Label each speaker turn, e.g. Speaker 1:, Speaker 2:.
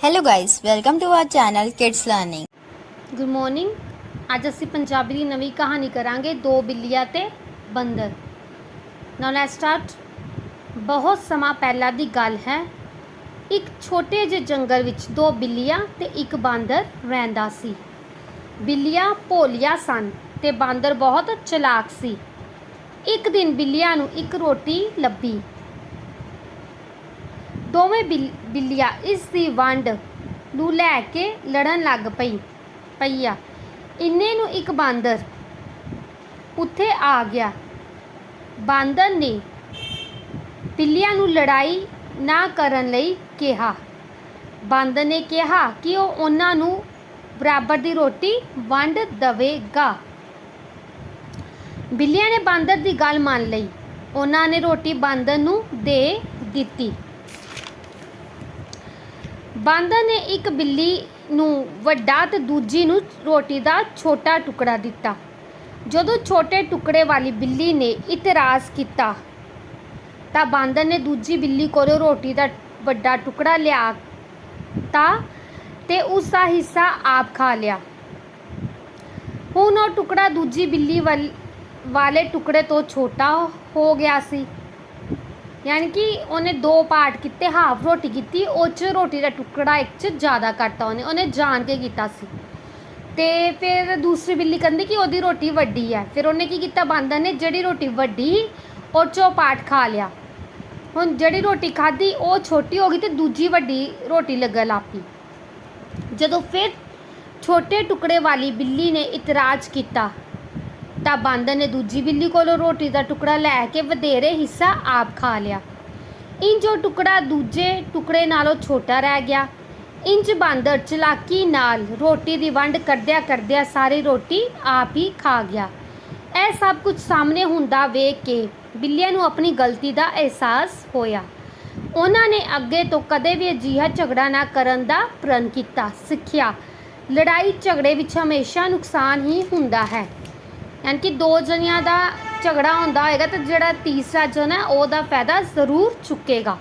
Speaker 1: Hello guys, welcome to our channel Kids Learning.
Speaker 2: Good morning ਅੱਜ ਅਸੀਂ ਪੰਜਾਬੀ ਦੀ ਨਵੀਂ ਕਹਾਣੀ ਕਰਾਂਗੇ ਦੋ ਬਿੱਲੀਆਂ ਤੇ ਬੰਦਰ ਨਾਓ ਲੈਟਸ ਸਟਾਰਟ ਬਹੁਤ ਸਮਾਂ ਪਹਿਲਾਂ ਦੀ ਗੱਲ ਹੈ ਇੱਕ ਛੋਟੇ ਜਿਹੇ ਜੰਗਲ ਵਿੱਚ ਦੋ ਬਿੱਲੀਆਂ ਤੇ ਇੱਕ ਬਾਂਦਰ ਰਹਿੰਦਾ ਸੀ ਬਿੱਲੀਆਂ ਭੋਲੀਆਂ ਸਨ ਤੇ ਬਾਂਦਰ ਬਹੁਤ ਚਲਾਕ ਸੀ ਇੱਕ ਦਿਨ ਬਿੱਲੀਆਂ ਨੂੰ ਇੱਕ ਰੋਟੀ ਲੱਭੀ ਦੋਵੇਂ ਬਿੱਲ- ਬਿੱਲੀਆਂ ਇਸ ਦੀ ਵੰਡ ਨੂੰ ਲੈ ਕੇ ਲੜਨ ਲੱਗ ਪਈ, ਪਈਆ। ਇੰਨੇ ਨੂੰ ਇੱਕ ਬਾਂਦਰ ਉੱਥੇ ਆ ਗਿਆ। ਬਾਂਦਰ ਨੇ ਬਿੱਲੀਆਂ ਨੂੰ ਲੜਾਈ ਨਾ ਕਰਨ ਲਈ ਕਿਹਾ। ਬਾਂਦਰ ਨੇ ਕਿਹਾ ਕਿ ਉਹ ਉਹਨਾਂ ਨੂੰ ਬਰਾਬਰ ਦੀ ਰੋਟੀ ਵੰਡ ਦੇਵੇਗਾ। ਬਿੱਲੀਆਂ ਨੇ ਬਾਂਦਰ ਦੀ ਗੱਲ ਮੰਨ ਲਈ। ਉਹਨਾਂ ਨੇ ਰੋਟੀ ਬਾਂਦਰ ਨੂੰ ਦੇ ਦਿੱਤੀ। ਬਾਂਦਰ ਨੇ ਇੱਕ ਬਿੱਲੀ ਨੂੰ ਵੱਡਾ ਤੇ ਦੂਜੀ ਨੂੰ ਰੋਟੀ ਦਾ ਛੋਟਾ ਟੁਕੜਾ ਦਿੱਤਾ। ਜਦੋਂ ਛੋਟੇ ਟੁਕੜੇ ਵਾਲੀ ਬਿੱਲੀ ਨੇ ਇਤਰਾਜ਼ ਕੀਤਾ, ਤਾਂ ਬਾਂਦਰ ਨੇ ਦੂਜੀ ਬਿੱਲੀ ਕੋਲੋਂ ਰੋਟੀ ਦਾ ਵੱਡਾ ਟੁਕੜਾ ਲਿਆ ਤਾ ਤੇ ਉਸ ਦਾ ਹਿੱਸਾ ਆਪ ਖਾ ਲਿਆ। ਹੁਣ ਉਹ ਟੁਕੜਾ ਦੂਜੀ ਬਿੱਲੀ ਵੱਲ- ਵਾਲੇ ਟੁਕੜੇ ਤੋਂ ਛੋਟਾ ਹੋ ਗਿਆ ਸੀ। ਯਾਨੀ ਕਿ ਉਹਨੇ ਦੋ ਪਾਰਟ ਕੀਤੇ, ਹਾਫ ਰੋਟੀ ਕੀਤੀ, ਉਹ 'ਚ ਰੋਟੀ ਦਾ ਟੁਕੜਾ ਇੱਕ 'ਚ ਜ਼ਿਆਦਾ ਕੱਟਤਾ ਉਹਨੇ ਉਹਨੇ ਜਾਣ ਕੇ ਕੀਤਾ ਸੀ। ਤੇ ਫਿਰ ਦੂਸਰੀ ਬਿੱਲੀ ਕਹਿੰਦੀ ਕਿ ਉਹਦੀ ਰੋਟੀ ਵੱਡੀ ਹੈ। ਫਿਰ ਉਹਨੇ ਕੀ ਕੀਤਾ ਬਾਂਦਰ ਨੇ ਜਿਹੜੀ ਰੋਟੀ ਵੱਡੀ ਸੀ ਉਹ 'ਚੋਂ ਪਾਰਟ ਖਾ ਲਿਆ। ਹੁਣ ਜਿਹੜੀ ਰੋਟੀ ਖਾਧੀ, ਉਹ ਛੋਟੀ ਹੋ ਗਈ ਤੇ ਦੂਜੀ ਵੱਡੀ ਰੋਟੀ ਲੱਗਣ ਲੱਗ ਪਈ। ਜਦੋਂ ਫਿਰ ਛੋਟੇ ਟੁਕੜੇ ਵਾਲੀ ਬਿੱਲੀ ਨੇ ਇਤਰਾਜ਼ ਕੀਤਾ ਤਾਂ ਬਾਂਦਰ ਨੇ ਦੂਜੀ ਬਿੱਲੀ ਕੋਲੋਂ ਰੋਟੀ ਦਾ ਟੁਕੜਾ ਲੈ ਕੇ ਵਧੇਰੇ ਹਿੱਸਾ ਆਪ ਖਾ ਲਿਆ। ਇੰਜ ਉਹ ਟੁਕੜਾ ਦੂਜੇ ਟੁਕੜੇ ਨਾਲੋਂ ਛੋਟਾ ਰਹਿ ਗਿਆ। ਇੰਜ ਬਾਂਦਰ ਚਲਾਕੀ ਨਾਲ ਰੋਟੀ ਦੀ ਵੰਡ ਕਰਦਿਆਂ ਕਰਦਿਆਂ ਸਾਰੀ ਰੋਟੀ ਆਪ ਹੀ ਖਾ ਗਿਆ। ਇਹ ਸਭ ਕੁਝ ਸਾਹਮਣੇ ਹੁੰਦਾ ਵੇਖ ਕੇ ਬਿੱਲੀਆਂ ਨੂੰ ਆਪਣੀ ਗਲਤੀ ਦਾ ਅਹਿਸਾਸ ਹੋਇਆ। ਉਹਨਾਂ ਨੇ ਅੱਗੇ ਤੋਂ ਕਦੇ ਵੀ ਅਜਿਹਾ ਝਗੜਾ ਨਾ ਕਰਨ ਦਾ ਪ੍ਰਣ ਕੀਤਾ। ਸਿੱਖਿਆ। ਲੜਾਈ ਝਗੜੇ ਵਿੱਚ ਹਮੇਸ਼ਾ ਨੁਕਸਾਨ ਹੀ ਹੁੰਦਾ ਹੈ। ਯਾਨੀ ਕਿ ਦੋ ਜਣਿਆਂ ਦਾ ਝਗੜਾ ਹੁੰਦਾ ਹੋਏਗਾ ਤਾਂ ਜਿਹੜਾ ਤੀਸਰਾ ਜਣਾ ਉਹਦਾ ਫਾਇਦਾ ਜ਼ਰੂਰ ਚੁੱਕੇਗਾ।